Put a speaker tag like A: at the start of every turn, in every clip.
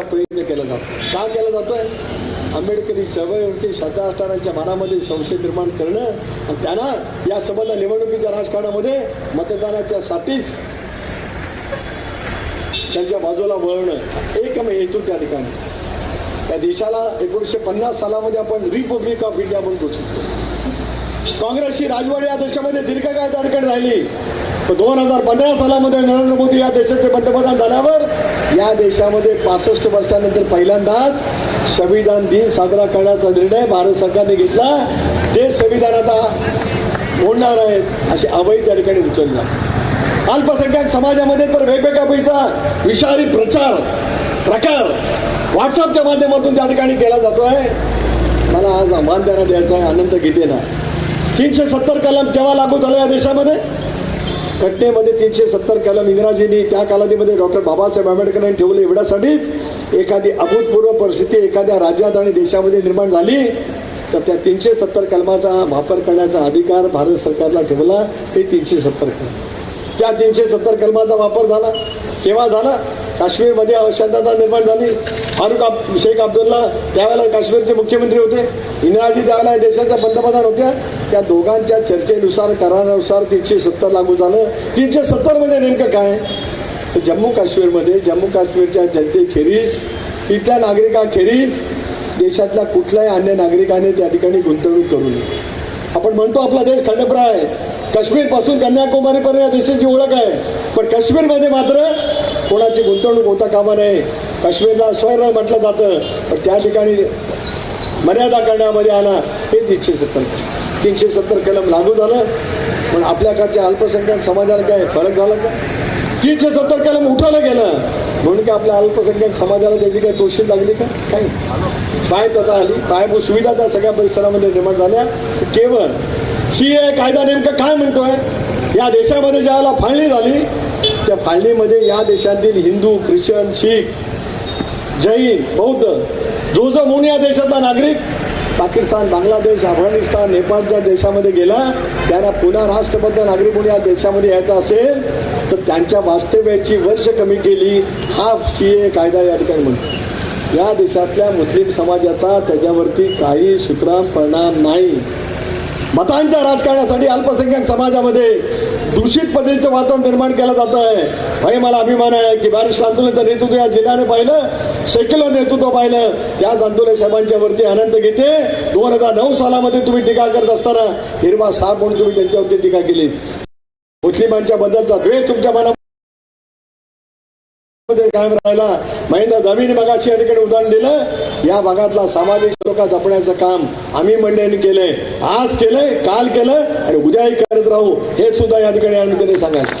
A: प्रयत्न केला जातो. का केला जातोय? आंबेडकरी चळवळीवरती श्रद्धा असणाऱ्यांच्या मनामध्ये संशय निर्माण करणं आणि त्यांना या संबंध निवडणुकीच्या राजकारणामध्ये मतदानाच्या साठीच त्यांच्या बाजूला वळणं एकमेव हेतू त्या ठिकाणी. त्या देशाला एकोणीसशे पन्नास सालामध्ये आपण रिपब्लिक ऑफ इंडिया म्हणून घोषित केलं. काँग्रेसची राजवाडी या देशामध्ये दीर्घकाळ अडकण राहिली. दोन हजार पंधरा सालामध्ये नरेंद्र मोदी या देशाचे पंतप्रधान झाल्यावर या देशामध्ये पासष्ट वर्षानंतर पहिल्यांदाच संविधान दिन साजरा करण्याचा निर्णय भारत सरकारने घेतला. ते संविधान आता मोडणार आहेत अशी अवैध त्या ठिकाणी उचलली जाते. अल्पसंख्याक समाजामध्ये तर वेगवेगळ्या पैसा विषारी प्रचार प्रकार व्हॉट्सअपच्या माध्यमातून त्या ठिकाणी केला जातोय. मला आज आव्हान द्यायचा आहे आनंद घेते ना. तीनशे सत्तर कलम केव्हा लागू झालं या देशामध्ये? घटनेमध्ये तीनशे सत्तर कलम इंग्रजींनी त्या कालावधीमध्ये डॉक्टर बाबासाहेब आंबेडकरांनी ठेवले एवढ्यासाठीच एखादी अभूतपूर्व परिस्थिती एखाद्या राज्यात आणि देशामध्ये निर्माण झाली तर त्या तीनशे सत्तर कलमाचा वापर करण्याचा अधिकार भारत सरकारला ठेवला हे तीनशे सत्तर कलम. त्या तीनशे सत्तर कलमाचा वापर झाला. केव्हा झाला? काश्मीरमध्ये अशांतता निर्माण झाली. फारुख अब शेख अब्दुल्ला त्यावेळेला काश्मीरचे मुख्यमंत्री होते. इंदिराजी त्यावेळेला देशाच्या पंतप्रधान होत्या. त्या दोघांच्या चर्चेनुसार करारानुसार तीनशे सत्तर लागू झालं. तीनशे सत्तर म्हणजे नेमकं काय? जम्मू काश्मीरमध्ये जम्मू काश्मीरच्या जनतेखेरीज तिथल्या नागरिकाखेरीज देशातल्या कुठल्याही अन्य नागरिकाने त्या ठिकाणी गुंतवणूक करू नये. आपण म्हणतो आपला देश खंडप्राय आहे. काश्मीरपासून कन्याकुमारीपर्यंत या देशाची ओळख आहे. पण काश्मीरमध्ये मात्र कोणाची गुंतवणूक होता कामा नये. काश्मीरला स्वैर म्हटलं जातं पण त्या ठिकाणी मर्यादा करण्यामध्ये आला हे तीनशे सत्तर. तीनशे सत्तर कलम लागू झालं. पण आपल्याकडच्या अल्पसंख्याक समाजाला काय फरक झाला का? तीनशे सत्तर कलम उठवलं गेलं. म्हणून की आपल्या अल्पसंख्याक समाजाला त्याची काही दोषी लागली का? काही पायतता आली. पायाभूत सुविधा त्या सगळ्या परिसरामध्ये निर्माण झाल्या. केवळ सी ए कायदा नेमकं काय म्हणतोय? या देशामध्ये ज्यावेळेला फाळणी झाली त्या फाळणीमध्ये या देशातील हिंदू ख्रिश्चन शीख जैन बौद्ध जो जो म्हणून या देशातला नागरिक पाकिस्तान बांगलादेश अफगाणिस्तान नेपाळच्या देशामध्ये गेला त्यांना पुन्हा राष्ट्रबद्ध नागरिक म्हणून या देशामध्ये यायचा असेल तर त्यांच्या वास्तव्याची वर्ष कमी केली हा सी ए कायदा या ठिकाणी म्हणतो. या देशातल्या मुस्लिम समाजाचा त्याच्यावरती काही सुतराम परिणाम नाही. मतांच्या राजकारणासाठी अल्पसंख्याक समाजामध्ये दूषित पद्धतीचं वातावरण निर्माण केलं जात आहे. भाई मला अभिमान आहे की बारिश आंदोलनाचं नेतृत्व या जिल्ह्याने पाहिलं. सेक्युलर नेतृत्व पाहिलं. त्याच आंदोलन साहेबांच्या वरती आनंद घेते. दोन हजार नऊ सालामध्ये तुम्ही टीका करत असताना हिरवा साप म्हणून तुम्ही त्यांच्यावरती टीका केली. मुस्लिमांच्या बद्दलचा द्वेष तुमच्या मनात कायम राहिला. महेंद्र दवीने मगाशी या उदाहरण दिलं. या भागातला सामाजिक लोक जपण्याचं काम आम्ही मंडळींनी केलंय. आज केलंय काल केलं आणि उद्याही करत राहू. हे सुद्धा या ठिकाणी आम्ही त्यांनी सांगायचं.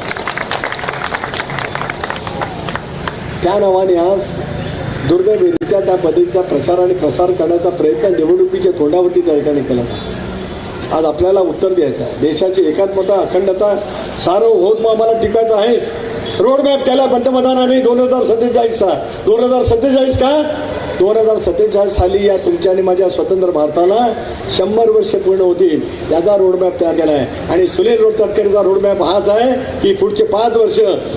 A: त्या नावाने आज दुर्दैवरित्या त्या पद्धतीचा प्रचार आणि प्रसार करण्याचा प्रयत्न निवडणुकीच्या तोंडावरती त्या ठिकाणी केला आज आपल्याला उत्तर द्यायचं आहे. देशाची एकात्मता अखंडता सार्वभौम आम्हाला टिकायचं आहेच. रोड मॅप केला पंतप्रधानांनी दोन हजार सत्तेचाळीसचा दोन हजार सत्तेचाळीस का? दोन हजार सत्तेचाळीस साली या तुमच्या आणि माझ्या स्वतंत्र भारताला शंभर वर्ष पूर्ण होतील. त्याचा रोडमॅप तयार केला आहे. आणि सुनील रोड तटकरेचा रोडमॅप हाच आहे की पुढचे पाच वर्ष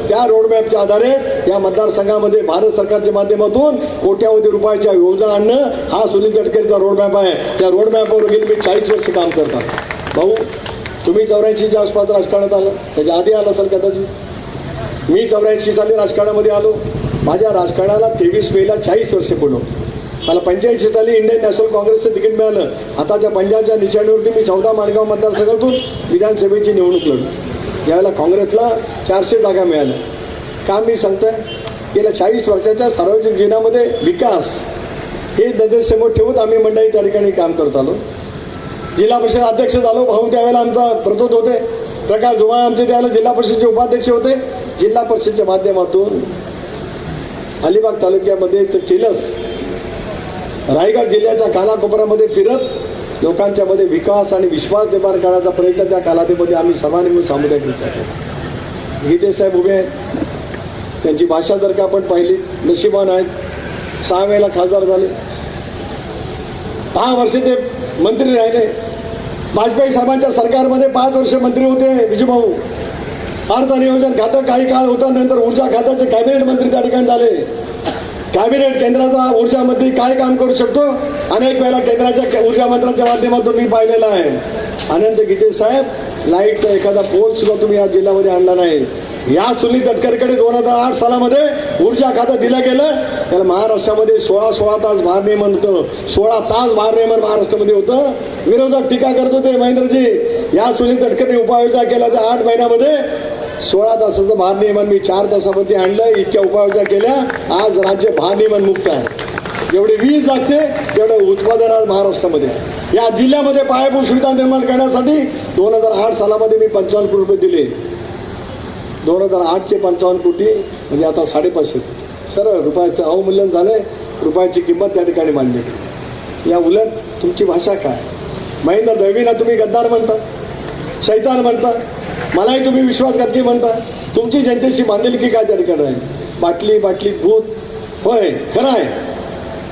A: त्या रोडमॅपच्या आधारे या मतदारसंघामध्ये भारत सरकारच्या माध्यमातून कोट्यावधी रुपयाच्या योजना आणणं हा सुनील तटकरेचा रोडमॅप आहे. त्या रोडमॅपवर गेली मी चाळीस वर्ष काम करतात. भाऊ तुम्ही चौऱ्याऐंशीच्या आसपास राजकारणात आलं. त्याच्या आधी आला असाल कदाचित. मी चौऱ्याऐंशी साली राजकारणामध्ये आलो. माझ्या राजकारणाला तेवीस मेला चाळीस वर्ष पूर्ण मला पंच्याऐंशी साली इंडियन नॅशनल काँग्रेसचं तिकीट मिळालं. आताच्या पंजाबच्या निशाणीवरती मी चौदा मार्गाव मतदारसंघातून विधानसभेची निवडणूक लढलो. यावेळेला काँग्रेसला चारशे जागा मिळाल्या. का मी सांगतोय? गेल्या चाळीस वर्षाच्या सार्वजनिक जीवनामध्ये विकास हे नजरेसमोर ठेवून आम्ही मंडळी त्या ठिकाणी काम करत आलो. जिल्हा परिषद अध्यक्ष झालो. भाऊ त्यावेळेला आमचा प्रतोद होते. प्रकाश धुमाळ आमचे त्यावेळेला जिल्हा परिषदचे उपाध्यक्ष होते. जिल्हा परिषदच्या माध्यमातून अलिबाग तालुक्यामध्ये तर केलंच. रायगड जिल्ह्याच्या कानाकोपऱ्यामध्ये फिरत लोकांच्या मध्ये विकास आणि विश्वास निर्माण करण्याचा प्रयत्न त्या कालावधीमध्ये आम्ही सर्वांनी मिळून सामुदायिक केला. गीते साहेब उभे आहेत. त्यांची भाषा जर का आपण पाहिली नशिबान आहेत. सहा वेळेला खासदार झाले. दहा वर्षे ते मंत्री राहिले. वाजपेयी साहेबांच्या सरकारमध्ये पाच वर्ष मंत्री होते विजूभाऊ. अर्थ नियोजन खातं काही काळ होतं नंतर ऊर्जा खात्याचे कॅबिनेट मंत्री त्या ठिकाणी झाले. कॅबिनेट केंद्राचा ऊर्जा मंत्री काय काम करू शकतो? अनेक वेळेला केंद्राच्या ऊर्जा मंत्र्यांच्या माध्यमातून मी पाहिलेला आहे. अनंत गीते साहेब लाईटचा एखादा पोल सुद्धा तुम्ही या जिल्ह्यामध्ये आणला नाही. या सुनील तटकरेकडे दोन हजार आठ सालामध्ये ऊर्जा खातं दिलं गेलं. त्याला महाराष्ट्रामध्ये सोळा सोळा तास भारनियमन होतं. सोळा तास भारनियमन महाराष्ट्रामध्ये होतं. विरोधक टीका करत होते महेंद्रजी या सुनील तटकरेने उपाययोजना केल्या त्या आठ महिन्यामध्ये. सोळा तासाचं भारनियमन मी चार तासामध्ये आणलं इतक्या उपाययोजना केल्या आज राज्य भारनियमन मुक्त आहे. जेवढी वीज लागते तेवढं उत्पादन आज महाराष्ट्रामध्ये आहे. या जिल्ह्यामध्ये पायाभूत सुविधा निर्माण करण्यासाठी दोन हजार आठ सालामध्ये मी पंचावन्न कोटी रुपये दिले. दोन हजार आठचे पंचावन्न कोटी म्हणजे आता साडेपाचशे सर सरळ रुपयाचं अवमूल्यन झालं रुपयाची किंमत त्या ठिकाणी मांडली. गेली. या उलट तुमची भाषा काय? महेंद्र दळवींना तुम्ही गद्दार म्हणता शैतान म्हणता. मलाही तुम्ही विश्वासघातकी म्हणता. तुमची जनतेशी बांधिलकी काय त्या ठिकाणी? राहील बाटली बाटलीत भूत. होय खरं आहे.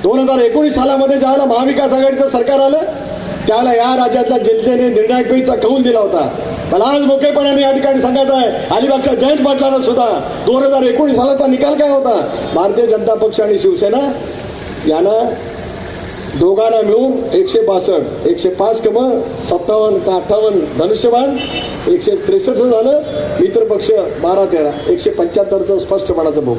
A: दोन हजार एकोणीस सालामध्ये ज्यावेळेला महाविकास आघाडीचं सरकार आलं त्याला या राज्यातल्या जनतेने निर्णायकचा कौल दिला होता. मला आज मोकळेपणाने या ठिकाणी सांगायचं आहे अलिबागच्या जयंत पाटलांना सुद्धा दोन हजार एकोणीस सालाचा निकाल काय होता? भारतीय जनता पक्ष आणि शिवसेना यानं दोघांना मिळून एकशे बासष्ट एकशे पाच कम सत्तावन्न का अठ्ठावन्न धनुष्यबाण एकशे त्रेसष्ट झालं मित्रपक्ष बारा तेरा एकशे पंच्याहत्तरचं स्पष्टपणाचं भोग.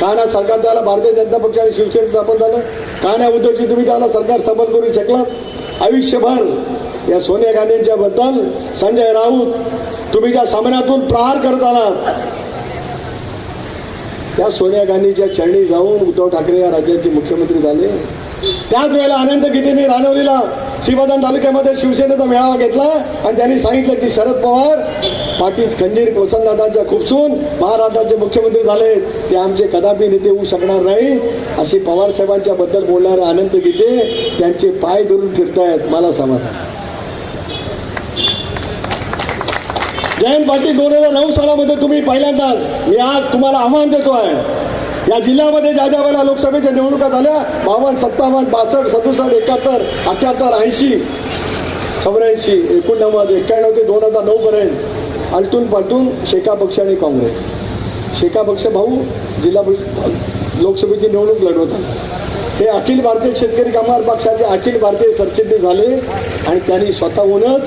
A: का ना सरकार त्याला भारतीय जनता पक्ष आणि शिवसेनेचं स्थापन झालं. का नाही उद्धवजी तुम्ही त्याला सरकार स्थापन करू शकलात. आयुष्यभर या सोनिया गांधींच्या बद्दल संजय राऊत तुम्ही ज्या सामन्यातून प्रहार करत आलात त्या सोनिया गांधीच्या चरणी जाऊन उद्धव ठाकरे या राज्याचे मुख्यमंत्री झाले. त्याच वेळेला अनंत गीतेने रानवलीला श्रीवर्धन तालुक्यामध्ये शिवसेनेचा मेळावा घेतला आणि त्यांनी सांगितलं की शरद पवार पाटील खंजीर वसंतदादांच्या खुपसून महाराष्ट्राचे मुख्यमंत्री झाले. ते आमचे कदापि नेते होऊ शकणार नाहीत. असे पवार साहेबांच्या बद्दल बोलणारे अनंत गीते त्यांचे पाय धरून फिरतायत. मला समाधान जयंत पाटील दोन हजार नऊ सालामध्ये तुम्ही पहिल्यांदाच मी आज तुम्हाला आव्हान देतो आहे या जिल्ह्यामध्ये ज्या ज्या वेळेला लोकसभेच्या निवडणुका झाल्या बावन्न सत्तावन्न बासष्ट सदुसष्ट एकाहत्तर अठ्याहत्तर ऐंशी चौऱ्याऐंशी एकोणनव्वद एक्क्याण्णव ते दोन हजार नऊ पर्यंत आलटून पालटून शेका पक्ष आणि काँग्रेस. शेका पक्ष भाऊ जिल्हा लोकसभेची निवडणूक लढवतात हे अखिल भारतीय शेतकरी कामगार पक्षाचे अखिल भारतीय सरचिटणीस झाले आणि त्यांनी स्वतःहूनच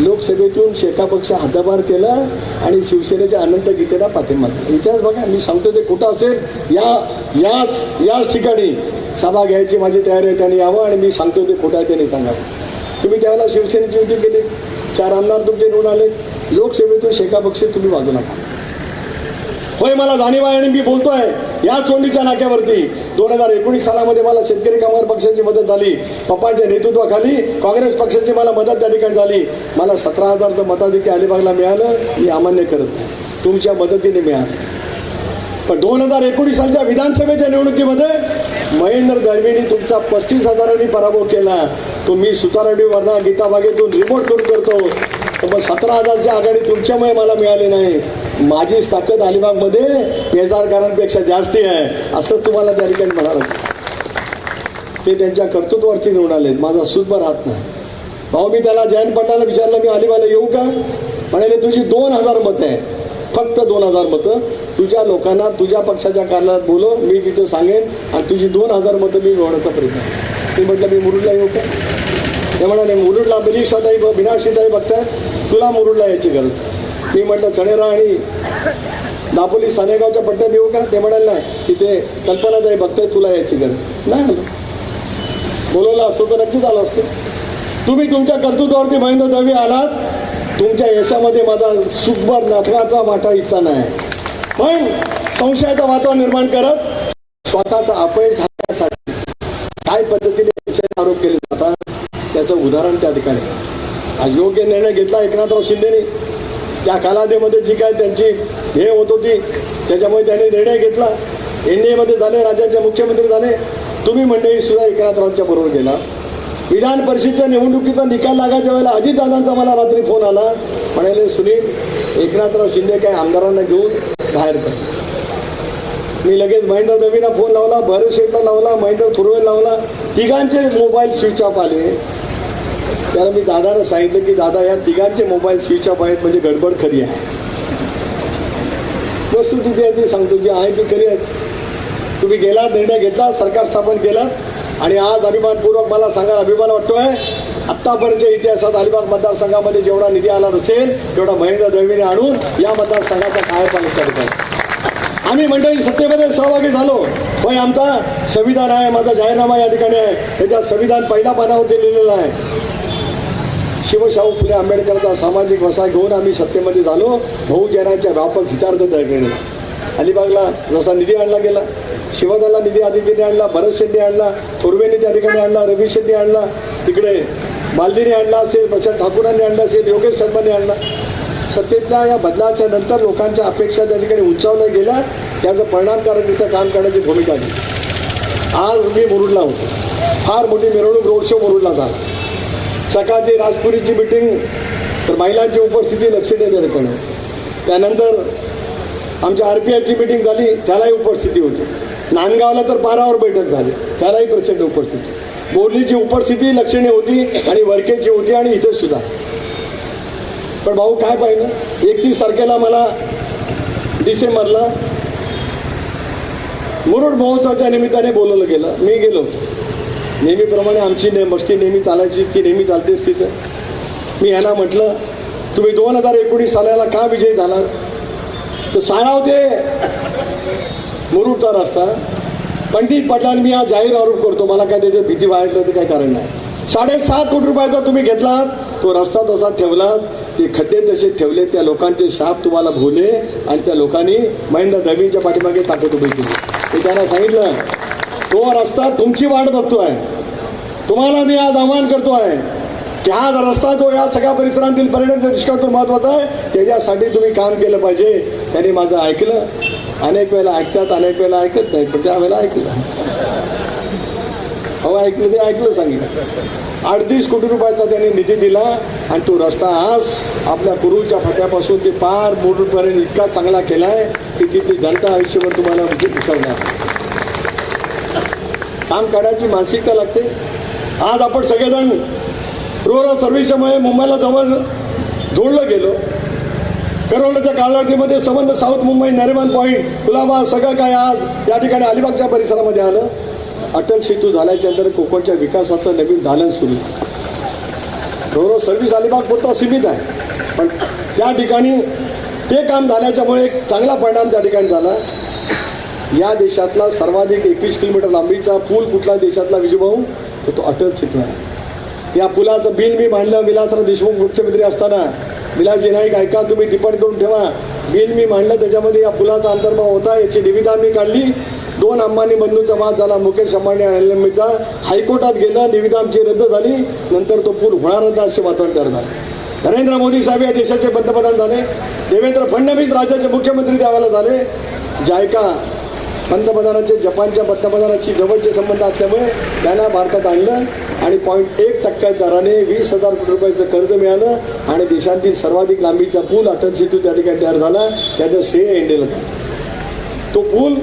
A: लोकसभेतून शेका पक्ष हद्दपार केला आणि शिवसेनेच्या अनंत गीतेला पाठिंबा इतिहास बघा मी सांगतो ते कुठं असेल? या याच याच ठिकाणी सभा घ्यायची माझी तयारी आहे त्यांनी यावं आणि मी सांगतो ते कुठं आहे त्याने सांगावं. तुम्ही त्यावेळेला शिवसेनेची युती केली. चार आमदार तुमचे निवडून आले. लोकसभेतून शेका पक्ष तुम्ही वाजू नका. होय मला जाणीव आहे आणि मी बोलतो आहे या चोंडीच्या नाक्यावरती दोन हजार एकोणीस सालामध्ये मला शेतकरी कामगार पक्षाची मदत झाली. पप्पांच्या नेतृत्वाखाली काँग्रेस पक्षाची मला मदत त्या ठिकाणी झाली. मला सतरा हजारचं मताधिक्य अलिबागला मिळालं मी अमान्य करत नाही. तुमच्या मदतीने मिळालं. पण दोन हजार एकोणीस सालच्या विधानसभेच्या निवडणुकीमध्ये महेंद्र दळवींनी तुमचा पस्तीस हजारांनी पराभव केला. तो मी सुतारडीवरना गीता बागेतून रिपोर्ट करून करतो. तर मग सतरा हजारची आघाडी तुमच्यामुळे मला मिळाली नाही. माझीच ताकद अलिबागमध्ये पेजारकारांपेक्षा जास्ती आहे असं तुम्हाला त्या ठिकाणी म्हणाल ते त्यांच्या कर्तृत्वावरती निवडून आले माझा सुद्धा राहत नाही. भाऊ मी त्याला जयंत पटाला विचारलं मी अलिबागला येऊ का? म्हणाले तुझी दोन हजार मतं आहे फक्त दोन हजार मतं. तुझ्या लोकांना तुझ्या पक्षाच्या कार्यालयात बोलव मी तिथं सांगेन आणि तुझी दोन हजार मतं मी मिळवण्याचा प्रयत्न ते म्हटलं मी मुरुडला येऊ का? ते म्हणाले मुरुडला बिनीक्षाताई बिनाक्षीताई बघताय तुला मुरुडला यायची गरज मी म्हटलं चणेरा आणि दापोली सानेगावच्या पट्ट्यात येऊ का? ते म्हणाले नाही तिथे कल्पनाताई बघताय तुला याची गरज. नाही आलो बोलवलं असतो तर नक्कीच आलो असतो. तुम्ही तुमच्या कर्तृत्वावरती महेंद्र दवी आलात? तुमच्या यशामध्ये माझा सुखभर नाटकाचा माठा हिस्सा नाही. पण संशयाचं वातावरण निर्माण करत स्वतःचा अपयश झाल्यासाठी काय पद्धतीने आरोप केले जातात त्याचं उदाहरण त्या ठिकाणी. आज योग्य निर्णय घेतला एकनाथराव शिंदेने. त्या कालावधीमध्ये जी काय त्यांची हे होत होती त्याच्यामुळे त्यांनी निर्णय घेतला. एन डी एमध्ये झाले राज्याचे मुख्यमंत्री झाले. तुम्ही मंडळी सुद्धा एकनाथरावांच्या बरोबर गेला. विधान परिषदेच्या निवडणुकीचा निकाल लागायच्या वेळेला अजितदादांचा मला रात्री फोन आला. म्हणाले सुनील एकनाथराव शिंदे काही आमदारांना घेऊन बाहेर पड. मी लगेच महेंद्र दवीना फोन लावला भरत शेठला लावला महेंद्र थुरवे लावला. तिघांचे मोबाईल स्विच ऑफ आले. त्याला मी दादाला सांगितलं की दादा या तिघांचे मोबाईल स्विच ऑफ आहेत म्हणजे गडबड खरी आहे. वस्तू तिथे आहे ती सांगतो जी आहे ती खरी आहेत तुम्ही गेला निर्णय घेतला सरकार स्थापन केलं आणि आज अभिमानपूर्वक मला सांगा अभिमान वाटतोय. आत्तापर्यंतच्या इतिहासात अलिबाग मतदारसंघामध्ये जेवढा निधी आला नसेल तेवढा महेंद्र दळवीने आणून या मतदारसंघाचा कायपाल करतात आम्ही मंडळी सत्तेमध्ये सहभागी झालो. पण आमचा संविधान आहे माझा जाहीरनामा या ठिकाणी आहे. त्याच्यात संविधान पहिल्या पानावरती लिहिलेला आहे. शिवशाहू फुले आंबेडकरचा सामाजिक वसा घेऊन आम्ही सत्तेमध्ये झालो. बहुजनाच्या व्यापक हितार्थ दळणे अलिबागला जसा निधी आणला गेला शिवदाला निधी आदित्यने आणला भरत शेट्टी आणला थोरवेने त्या ठिकाणी आणला रवी शेट्टी आणला तिकडे मालदीने आणला असेल प्रशांत ठाकूरांनी आणला असेल योगेश शर्माने आणला. सत्तेतल्या या बदलाच्या नंतर लोकांच्या अपेक्षा त्या ठिकाणी उंचावल्या गेल्या. त्याचं परिणामकारकरित्या काम करण्याची भूमिका घेतली. आज मी मुरुडला होतो. फार मोठी मिरवणूक रोड शो मुरुडला झाला. सकाळची राजपुरीची मिटिंग तर महिलांची उपस्थिती लक्ष त्या ठिकाणी त्यानंतर आमच्या आर पी आयची मिटिंग झाली त्यालाही उपस्थिती होती. नांदगावला तर बारावर बैठक झाली त्यालाही प्रचंड उपस्थिती. बोर्लीची उपस्थिती लक्षणीय होती आणि वरकेची होती आणि इथे सुद्धा. पण भाऊ काय पाहिलं? एकतीस तारखेला मला डिसेंबरला मुरुड महोत्सवाच्या निमित्ताने बोलवलं गेलं. मी गेलो होतो. नेहमीप्रमाणे आमची ने मस्ती नेहमी चालायची ती नेहमी चालतेच तिथं. मी ह्यांना म्हटलं तुम्ही दोन हजार एकोणीस सालाला का विजयी झाला तर साळाव ते. मुरुडचा रस्ता. पंडित पाटलांनी मी आज जाहीर आरोप करतो. मला काय त्याची भीती वाढलं तर काही कारण नाही. साडेसात कोटी रुपयाचा तुम्ही घेतलात. तो रस्ता तसा ठेवलात ते खड्डे तसे ठेवले. त्या लोकांचे शाप तुम्हाला भोले आणि त्या लोकांनी महेंद्र दळवीच्या पाठीमागे ताकद उभी केली. मी त्यांना सांगितलं तो रस्ता तुमची वाट बघतोय. तुम्हाला मी आज आव्हान आहे की हा रस्ता जो या सगळ्या परिसरातील पर्यटन दृष्टिकोनातून महत्त्वाचा आहे त्याच्यासाठी तुम्ही काम केलं पाहिजे. त्यांनी माझं ऐकलं. अनेक वेळेला ऐकतात अनेक वेळेला ऐकत नाही पण त्यावेळेला ऐकलं. हो ऐकलं ते ऐकलं सांगितलं. अडतीस कोटी रुपयाचा त्यांनी निधी दिला आणि तो रस्ता आज आपल्या कुरुच्या फट्यापासून ते पार मोडूपर्यंत इतका चांगला केला आहे की तिथली जनता आयुष्यभर तुम्हाला म्हणजे विसरणार काम करण्याची मानसिकता लागते. आज आपण सगळेजण रोरो सर्व्हिसमुळे मुंबईला जवळ जोडलं गेलो. करोनाच्या कालावधीमध्ये संबंध साऊथ मुंबई नरिमन पॉईंट कुलाबा सगळं काय आज त्या ठिकाणी अलिबागच्या परिसरामध्ये आलं. अटल सेतू झाल्याच्यानंतर कोकणच्या विकासाचं नवीन दालन सुरू. रोरो सर्व्हिस अलिबाग पुरता सीमित आहे. पण त्या ठिकाणी ते काम झाल्याच्यामुळे एक चांगला परिणाम त्या ठिकाणी झाला. या देशातला सर्वाधिक एकवीस किलोमीटर लांबीचा पूल कुठला देशातला विजयभाऊ तर तो अटल सेतू या पुलाचं बिल मी मांडलं विलासराव देशमुख मुख्यमंत्री असताना. विलासजी नाईक ऐका तुम्ही टिपण करून ठेवा. बिल मी मांडलं त्याच्यामध्ये या पुलाचा अंतर्भाव होता. याची निविदा मी काढली. दोन अंबानी बंधूंचा वाद झाला. मुकेश अंबानी आणि अनिल हायकोर्टात गेला. निविदा आमची रद्द झाली. नंतर तो पूल होणारच असे वातावरण तयार झालं. नरेंद्र मोदी साहेब या देशाचे पंतप्रधान झाले. देवेंद्र फडणवीस राज्याचे मुख्यमंत्री त्यावेळेला झाले. जायका पंतप्रधानांचे जपानच्या पंतप्रधानाची जवळचे संबंध असल्यामुळे त्यांना भारतात आणलं आणि पॉईंट एक टक्के दराने वीस हजार कोटी रुपयाचं कर्ज मिळालं आणि देशातील सर्वाधिक लांबीचा पूल अटल सेतू त्या ठिकाणी तयार झाला. त्याचं श्रेय एंडेला झालं. तो पूल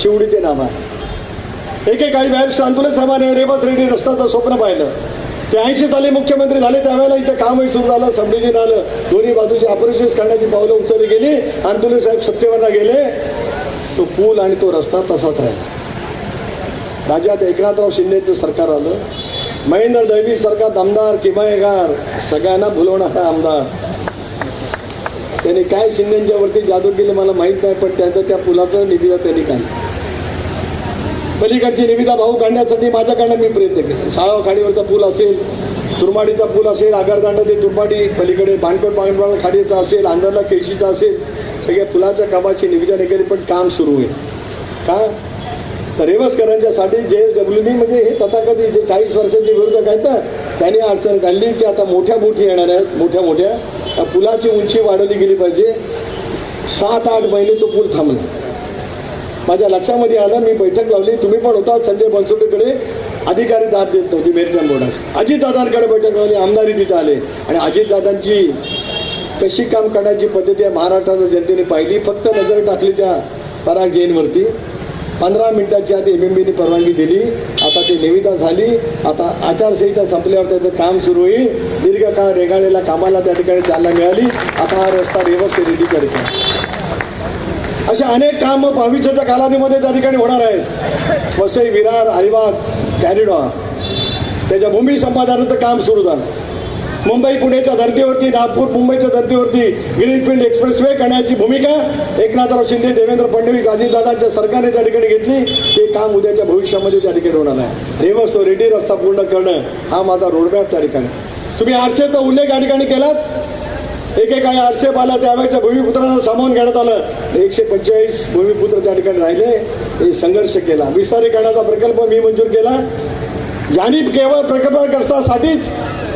A: चिवडी ते नाव आहे. एकेकाळी बॅरिस्टर आंदोलन साहेबांनी रेवत रेड्डी रस्त्याचं स्वप्न पाहिलं. ते ऐंशी साली मुख्यमंत्री झाले त्यावेळेला इथं कामही सुरू झालं सबडिव्हिजन आलं. दोन्ही बाजूचे ऑपरेशन करण्याची पावलं उचलली गेली. आंदोलन साहेब सत्तेवरला गेले. तो पूल आणि तो रस्ता तसाच राहिला. राज्यात एकनाथराव शिंदेचं सरकार आलं. महेंद्र दळवी सरकार आमदार किमयगार सगळ्यांना भुलवणारा आमदार. त्यांनी काय शिंदेच्या वरती जादू केली मला माहीत नाही पण त्याचं त्या पुलाचं निविदा त्यांनी काढलं. पलीकडची निविदा भाऊ काढण्यासाठी माझ्याकडनं मी प्रयत्न केले. साळाव खाडीवरचा पूल असेल तुरमाडीचा पूल असेल आगारदांडा ते तुरमाडी पलीकडे भानकोट बांगडवाडा खाडीचा असेल आंध्रला केळशीचा असेल सगळ्या पुलाच्या कामाची निविदा निघाली पण काम सुरू आहे. का? तर रेवसकरांच्यासाठी जे डब्ल्यूनी म्हणजे हे तथाकथित जे चाळीस वर्षांचे विरोधक आहेत ना त्यांनी अडचण काढली की आता मोठ्या बोटी येणार आहेत मोठ्या मोठ्या. त्या पुलाची उंची वाढवली गेली पाहिजे. सात आठ महिने तो पूल थांबला. माझ्या लक्षामध्ये आलं मी बैठक लावली. तुम्ही पण होता संजय बनसोडेकडे अधिकारी दाद देत नव्हती मेरिटाईम बोर्डाची अजितदादांकडे बैठक लावली आमदारी तिथं आले. आणि अजितदादांची कशी काम करण्याची पद्धती आहे महाराष्ट्राच्या जनतेने पाहिली. फक्त नजर टाकली त्या पराग जैनवरती पंधरा मिनिटाची आता एम एम बीने परवानगी दिली. आता ती निविदा झाली. आता आचारसंहिता संपल्यावर त्याचं काम सुरू होईल. दीर्घकाळ रेगाळलेल्या कामाला त्या ठिकाणी चालना मिळाली. आता हा रस्ता व्यवस्थित रेडी करत अशा असे अनेक कामं भविष्याच्या कालावधीमध्ये त्या ठिकाणी होणार आहेत. वसई विरार अलिबाग कॅरिडॉ त्याच्या भूमी संपादनाचं काम सुरू झालं. मुंबई पुण्याच्या धर्तीवरती नागपूर मुंबईच्या धर्तीवरती ग्रीनफील्ड एक्सप्रेस वे करण्याची भूमिका एकनाथराव शिंदे देवेंद्र फडणवीस अजितदादांच्या सरकारने त्या ठिकाणी घेतली. ते काम उद्याच्या भविष्यामध्ये त्या ठिकाणी होणार आहे. रिव्हर्स रेडी रस्ता पूर्ण करणं हा माझा रोडमॅप त्या ठिकाणी. तुम्ही आरसेचा उल्लेख या ठिकाणी केलात. एकेकाळी आरसेप आला त्यावेळेच्या भूमिपुत्रांना सामावून घेण्यात आलं. एकशे पंचेचाळीस भूमिपुत्र त्या ठिकाणी राहिले. संघर्ष केला. विस्तारीकरणाचा प्रकल्प मी मंजूर केला. यांनी केवळ प्रकल्पग्रस्तासाठीच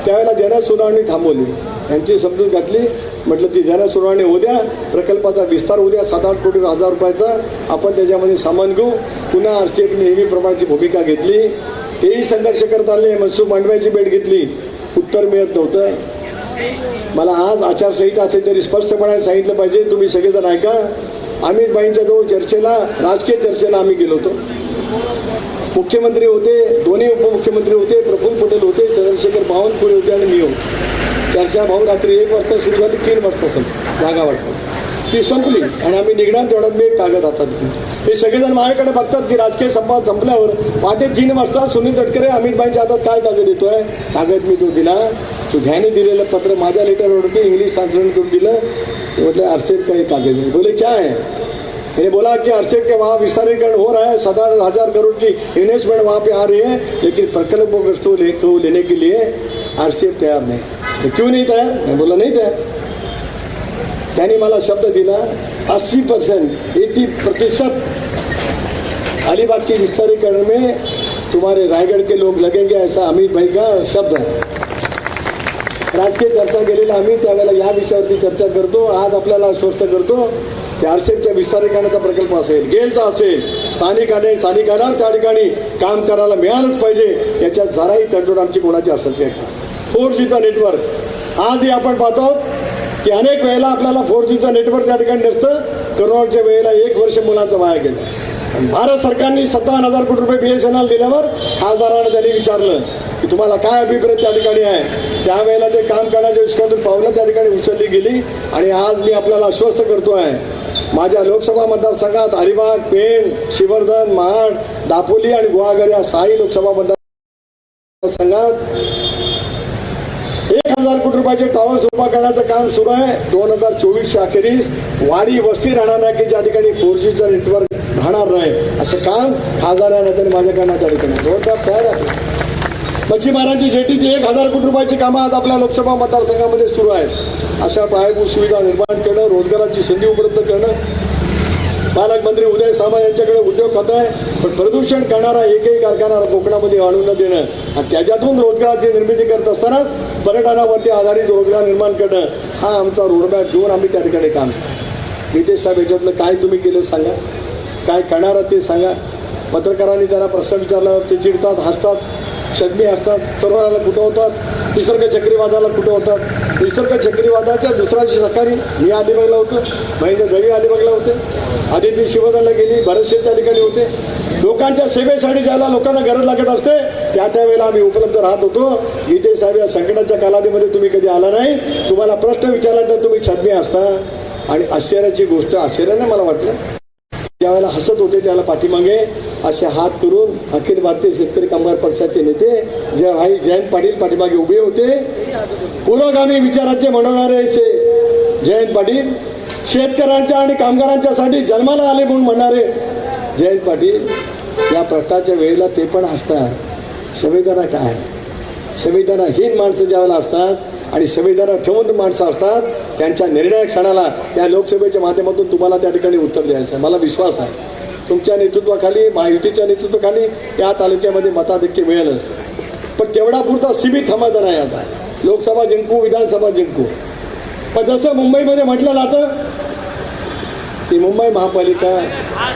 A: त्यावेळेला जनसुनावणी थांबवली. यांची समजूत घातली. म्हटलं ती जनसुनावणी होऊ उद्या प्रकल्पाचा विस्तार उद्या सात आठ कोटी हजार रुपयाचा आपण त्याच्यामध्ये सामान घेऊ. पुन्हा आरसीएफ नेहमीप्रमाणेची भूमिका घेतली. तेही संघर्ष करत आले. मनसुख मांडव्याची भेट घेतली. उत्तर मिळत नव्हतं. मला आज आचारसंहिता असेल तरी स्पष्टपणे सांगितलं पाहिजे. तुम्ही सगळेजण ऐका. अमित भाईंच्या जवळ चर्चेला राजकीय चर्चेला आम्ही गेलो होतो. मुख्यमंत्री होते दोन्ही उपमुख्यमंत्री होते प्रफुल्ल पटेल होते चंद्रशेखर बावनकुळे होते आणि मी होते. चर्चा भाऊ रात्री एक वाजता सुरू झाली तीन वाजता संपली जागा वाटतो ती संपली आणि आम्ही निघणार तेवढ्यात मी एक कागद हातात हे सगळेजण माझ्याकडे बघतात की राजकीय संवाद संपल्यावर पहाटे तीन वाजता सुनील तटकरे अमितबाईंच्या हातात काय कागद येतोय? कागद मी तो दिला. तो घ्याने दिलेलं पत्र माझ्या लेटरवरती इंग्लिश ट्रान्सलेट करून दिलं. म्हटलं आरसेप का कागद बोले क्या आहे ये बोला कि अरसेट के वहाँ विस्तारीकरण हो रहा है सत्रह हजार करोड़ की इन्वेस्टमेंट वहाँ पे आ रही है लेकिन प्रकल्पों ले, को लेने के लिए आरसीएफ तैयार नहीं तो क्यों नहीं तैयार? मैं बोला नहीं तैयार। त्यांनी मला शब्द दिला अस्सी पर्सेंट एटी प्रतिशत अलीबाग के विस्तारीकरण में तुम्हारे रायगढ़ के लोग लगेंगे ऐसा अमित भाई का शब्द है। राजकीय चर्चा केलेला आम्ही त्यावेळेला या विषयावरती चर्चा करतो आज आपल्याला आश्वस्त करतो की आरसेपच्या विस्तारीकरणाचा प्रकल्प असेल गेलचा असेल स्थानिकाने स्थानिकांना त्या ठिकाणी काम करायला मिळालंच पाहिजे याच्यात जराही तडजोड आमची कोणाची असत नाही. फोर जीचा नेटवर्क आजही आपण पाहतो की अनेक वेळेला आपल्याला फोर जीचं नेटवर्क त्या ठिकाणी नसतं. करोनाच्या वेळेला एक वर्ष मुलांचं वाया गेलं. भारत सरकारने सत्तावन्न हजार कोटी रुपये बी एस एन एल दिल्यावर खासदारांना त्यांनी विचारलं की तुम्हाला काय अभिप्रेत त्या ठिकाणी आहे? त्यावेळेला ते काम करण्याच्या विषयातून पावलं त्या ठिकाणी उचलली गेली आणि आज मी आपल्याला आश्वस्त करतो आहे माझ्या लोकसभा मतदारसंघात अलिबाग पेण शिवर्धन महाड दापोली आणि गुहागर या सहाही लोकसभा मतदारसंघात एक हजार कोटी रुपयाचे टॉवर्स उभा करण्याचं काम सुरू आहे. दोन हजार चोवीसच्या अखेरीस वाडी वस्ती राहणार नाही की ज्या ठिकाणी फोर जीचं नेटवर्क राहणार नाही असं काम खासदार या नेत्याने माझ्याकडनं त्या ठिकाणी जोरदार तयार आहे मच्छीमारांची जेटीची एक हजार कोटी रुपयाची कामं आज आपल्या लोकसभा मतदारसंघामध्ये सुरू आहेत. अशा पायाभूत सुविधा निर्माण करणं रोजगाराची संधी उपलब्ध करणं. पालकमंत्री उदय सामंत यांच्याकडे उद्योग खात आहे पण प्रदूषण करणारा एकही कारखाना कोकणामध्ये आणून न देणं. आणि त्याच्यातून रोजगाराची निर्मिती करत असतानाच पर्यटनावरती आधारित रोजगार निर्माण करणं हा आमचा रोडमॅप घेऊन आम्ही त्या ठिकाणी काम नितेश साहेब याच्यातलं काय तुम्ही केलं सांगा. काय करणार ते सांगा. पत्रकारांनी त्यांना प्रश्न विचारल्यावर ते चिडतात हसतात. छदमी असतात सरोवराला होतात निसर्ग चक्रीवादाला कुठं होतात निसर्ग चक्रीवादाच्या दुसऱ्या दिवशी सकाळी मी अलिबागला होतो. महेंद्र गवी अलिबागला होते. आदिती शिवदाला गेली भरतशेठ त्या ठिकाणी होते. लोकांच्या सेवेसाठी ज्याला लोकांना गरज लागत असते त्या त्यावेळेला आम्ही उपलब्ध राहत होतो. गीते साहेब या संकटाच्या कालावधीमध्ये तुम्ही कधी आला नाही? तुम्हाला प्रश्न विचारला तर तुम्ही छदमी असता. आणि आश्चर्याची गोष्ट आश्चर्याने मला वाटलं. ज्यावेळेला हसत होते त्याला पाठीमागे असे हात करून अखिल भारतीय शेतकरी कामगार पक्षाचे नेते जय भाई जयंत पाटील पाठीमागे उभे होते. पुरोगामी विचाराचे म्हणणारे शे- जयंत पाटील शेतकऱ्यांच्या आणि कामगारांच्यासाठी जन्माला आले म्हणून म्हणणारे जयंत पाटील या प्रश्नाच्या वेळेला ते पण असतात संवेदना काय? संविधानहीन माणसं ज्यावेळेला असतात आणि संविधानात ठेवून माणसं असतात त्यांच्या निर्णायक क्षणाला त्या लोकसभेच्या माध्यमातून तुम्हाला त्या ठिकाणी उत्तर द्यायचं आहे. मला विश्वास आहे. तुमच्या नेतृत्वाखाली महायुतीच्या नेतृत्वाखाली या तालुक्यामध्ये मताधिक्य मिळेलच. पण तेवढा पुरता सीमित थांबायचा नाही आता लोकसभा जिंकू विधानसभा जिंकू. पण जसं मुंबईमध्ये म्हटलं जातं ती मुंबई महापालिका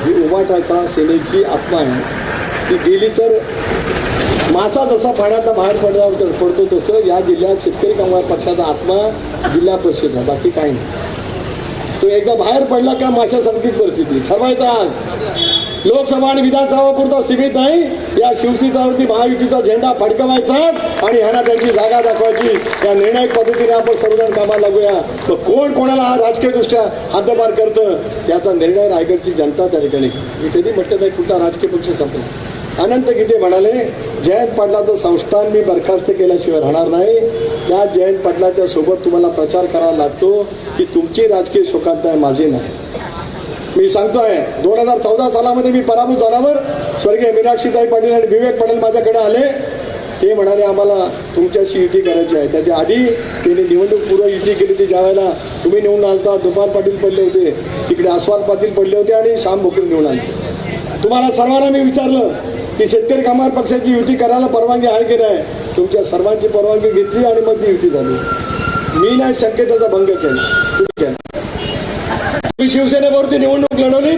A: ही उमाटाचा सेनेची आत्मा आहे. ती गेली तर मासा जसा पाण्यात बाहेर पडला पडतो तसं या जिल्ह्यात शेतकरी कामगार पक्षाचा आत्मा जिल्हा परिषद आहे. बाकी काही नाही. तो एकदा बाहेर पडला का माशासारखीच परिस्थिती. ठरवायचा आज. लोकसभा आणि विधानसभा पुरता सीमित नाही. या शिवसेनेवरती महायुतीचा झेंडा फडकवायचा आणि ह्यांना त्यांची जागा दाखवायची. या निर्णायक पद्धतीने आपण सर्वजण कामाला लागूया. मग कोण कोणाला हा राजकीय दृष्ट्या हद्दपार करतं त्याचा निर्णय रायगडची जनता त्या ठिकाणी मी कधी म्हटलं नाही कुठला राजकीय पक्ष संपला. अनंत गीते म्हणाले जयंत पाटलाचं संस्थान मी बरखास्त केल्याशिवाय राहणार नाही. त्या जयंत पाटलाच्या सोबत तुम्हाला प्रचार करावा लागतो की तुमची राजकीय शोकांत आहे माझी नाही. मी सांगतोय दोन हजार चौदा सालामध्ये मी पराभूत झाल्यावर स्वर्गीय मीनाक्षीताई पाटील आणि विवेक पाटील माझ्याकडे आले. ते म्हणाले आम्हाला तुमच्याशी युती करायची आहे. त्याच्या आधी त्यांनी निवडणूक पूर्व युती केली होती ज्या वेळेला तुम्ही निवडून आलता दुपार पाटील पडले होते तिकडे आस्वाद पाटील पडले होते आणि श्याम भोकरे निवडून आले. तुम्हाला सर्वांना मी विचारलं की शेतकरी कामगार पक्षाची युती करायला परवानगी आहे की नाही? तुमच्या सर्वांची परवानगी घेतली आणि मग ती युती झाली. मी नाही शक्यतेचा भंग केला. तुम्ही शिवसेनेवरती निवडणूक लढवली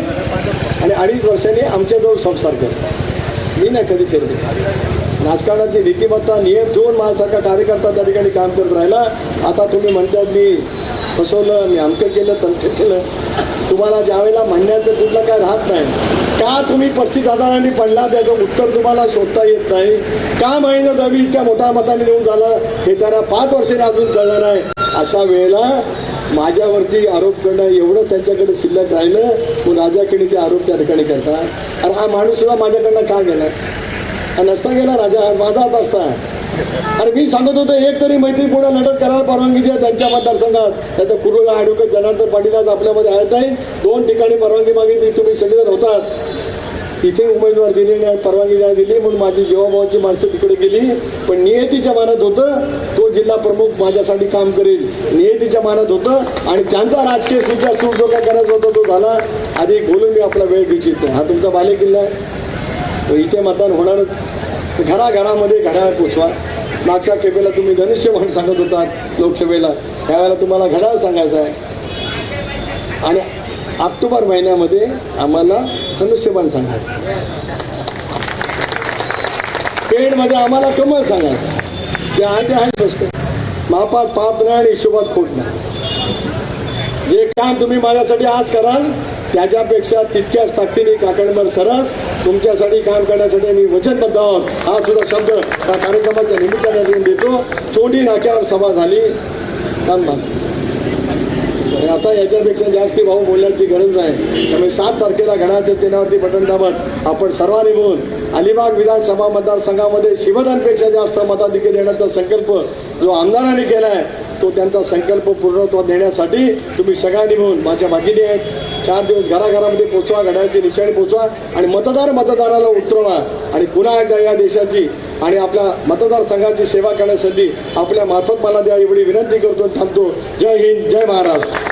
A: आणि अडीच वर्षांनी आमच्याजवळ संसार केला. मी नाही कधी केले. राजकारणाची नीतिमत्ता नियम ठेवून माझ्यासारखा कार्यकर्ता त्या ठिकाणी काम करत राहिला. आता तुम्ही म्हणतात मी फसवलं मी अमकं केलं तमकं केलं. तुम्हाला ज्यावेळेला म्हणण्याचं कुठलं काय राहत नाही. का तुम्ही पस्तीस हजारांनी पडला त्याचं उत्तर तुम्हाला शोधता येत नाही? का महिना दवी इतक्या मोठ्या मताने निवडून झालं? हे त्याला पाच वर्षाने अजून कळणार आहे. अशा वेळेला माझ्यावरती आरोप करणं एवढं त्यांच्याकडे शिल्लक राहिलं मग राजाकडे ते आरोप त्या ठिकाणी करतात. अरे हा माणूस सुद्धा माझ्याकडनं का गेला नसता गेला राजा माझा हात असता. अरे मी सांगत होतो एक तरी मैत्रीपूर्ण लढत करायला परवानगी द्या त्यांच्या मतदारसंघात. त्याचं कुरुला ॲडव्होकेट जनार्दन पाटील आज आपल्यामध्ये आहेत. नाही दोन ठिकाणी परवानगी मागितली तुम्ही सगळेजण होतात. तिथे उमेदवार दिले नाही परवानगी नाही दिली म्हणून माझी जीवाभावाची माणसं तिकडे गेली. पण नियतीच्या मानात होतं तो जिल्हा प्रमुख माझ्यासाठी काम करेल. नियतीच्या मानात होतं आणि त्यांचा राजकीय सुद्धा सूट जो काय करायचा होता तो झाला. आधी बोलून मी आपला वेळ घेऊ नाही हा तुमचा बालेकिल्ला आहे. इथे मतदान होणारच. घराघरामध्ये घड्याळ पोचवा मागच्या खेपेला तुम्ही धनुष्यबाण सांगत होतात लोकसभेला. त्यावेळेला तुम्हाला घड्याळ सांगायचा आहे. आणि ऑक्टोबर महिन्यामध्ये आम्हाला धनुष्यबाण सांगायचं पेडमध्ये आम्हाला कमळ सांगायचं जे आहे ते आहे स्पष्ट. मापात पाप नाही आणि हिशोबात खोट नाही जे काम तुम्ही माझ्यासाठी आज कराल त्याच्यापेक्षा तितक्याच ताकदीने काकडंबर सरस. तुमच्यासाठी काम करण्यासाठी मी वचनबद्ध आहोत. हा सुद्धा शब्द त्या कार्यक्रमाच्या निमित्ताने देतो. चोटी नाक्यावर सभा झाली. धन्यवाद आता याच्यापेक्षा जास्ती भाऊ बोलण्याची गरज नाही. त्यामुळे सात तारखेला घडाच्या चिन्हावरती बटन दाबत आपण सर्वांनी मिळून अलिबाग विधानसभा मतदारसंघामध्ये शिवदानपेक्षा जास्त मताधिक्य देण्याचा संकल्प जो आमदारांनी केला आहे तो त्यांचा संकल्प पूर्णत्व देण्यासाठी तुम्ही सगळ्यांनी मिळून माझ्या भागीने आहेत. चार दिवस घराघरामध्ये पोचवा घड्याची निशाणी पोचवा आणि मतदार मतदाराला उतरवा. आणि पुन्हा एकदा या देशाची आणि आपल्या मतदारसंघाची सेवा करण्यासाठी आपल्या मार्फत मला द्या एवढी विनंती करतो थांबतो. जय हिंद जय महाराष्ट्र.